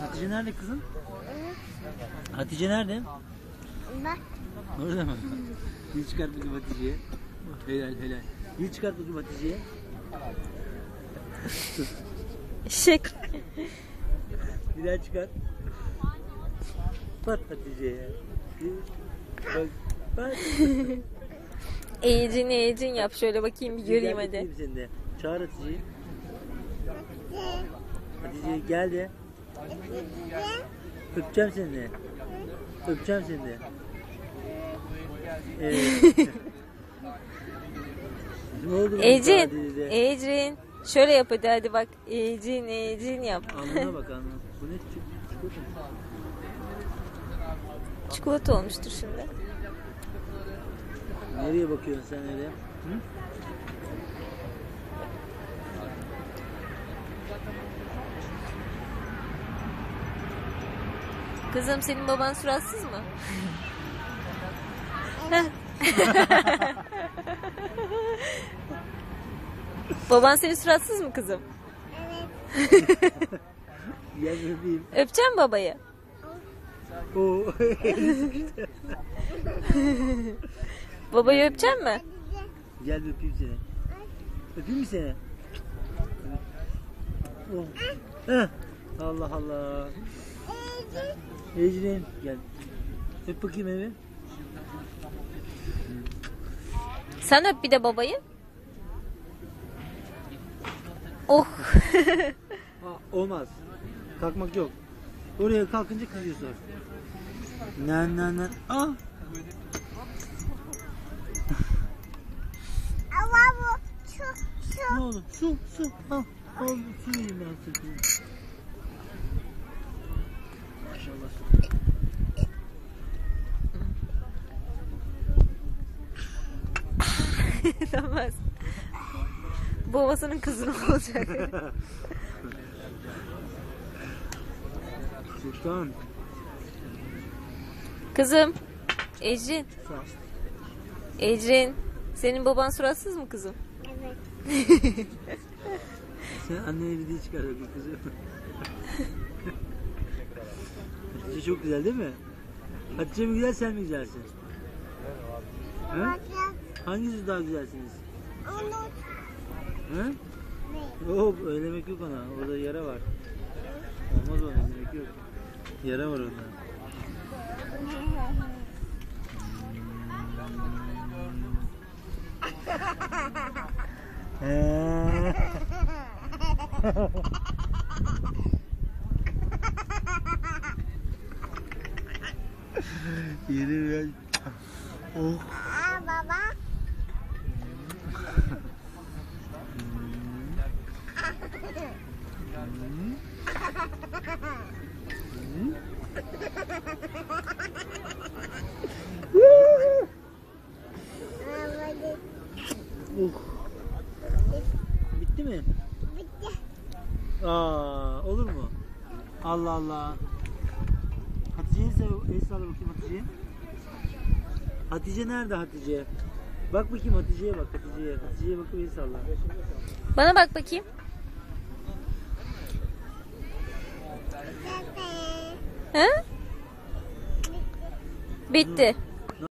Hatice nerede kızım? Hatice nerede? Bak. Orada mı? Dil çıkart bakayım Hatice'ye. Helal helal. Dil çıkart bakayım Hatice'ye. Şek. Bir daha çıkart. Bak Hatice'ye. Bak. Bak. Eğicin eğicin yap şöyle bakayım bir göreyim Gel hadi. bakayım Sen de. Çağır Hatice'yi. Hatice gel de. Öpeceğim seni de. Öpeceğim seni de. Evet. ne oldu bu Ecin. Ecin. Şöyle yap hadi hadi bak. Ecin Ecin yap. Alnına bak alnına. Bu ne? Çik- Çikolata mı? Çikolata olmuştur şimdi. Nereye bakıyorsun sen öyle? Hı? Kızım senin baban suratsız mı? Baban senin suratsız mı kızım? Gel öpeyim. Öpeceğim babayı. Oo. Babayı öpeceğim mi? Gel öpeyim seni. Öpeyim mi seni? Oh. Heh. Allah Allah. Ecrin gel. Öp bakayım evi. Sen öp bir de babayı. Oh. Ha, olmaz. Kalkmak yok. Oraya kalkınca kızıyorsun. Nan nan nan. Ah. Ama bu şu şu. Ne oldu? Su su. Al. Al su vereyim ben sırtına. Tamam. Babasının kızı ne olacak? Sultan. Kızım. Ecrin. Ecrin. Senin baban suratsız mı kızım? Evet. Sen annene bir diye çıkar bakayım kızım. Hatice çok güzel değil mi? Hatice mi güzel sen mi güzelsin? He? Hangisi daha güzelsiniz? Onu He? ne? Yok öyle demek yok ona. Orada yara var. Olmaz öyle demek yok. Yara var orada. Yürü ben. Oh. Aa baba. Bitti mi? Bitti. Aa, olur mu? Allah Allah. Hatice'ye ise el bakayım Hatice'ye. Hatice nerede Hatice? Bak bakayım Hatice'ye bak Hatice'ye. Hatice'ye bakıp el salla. Bana bak bakayım. Bitti. He? Bitti.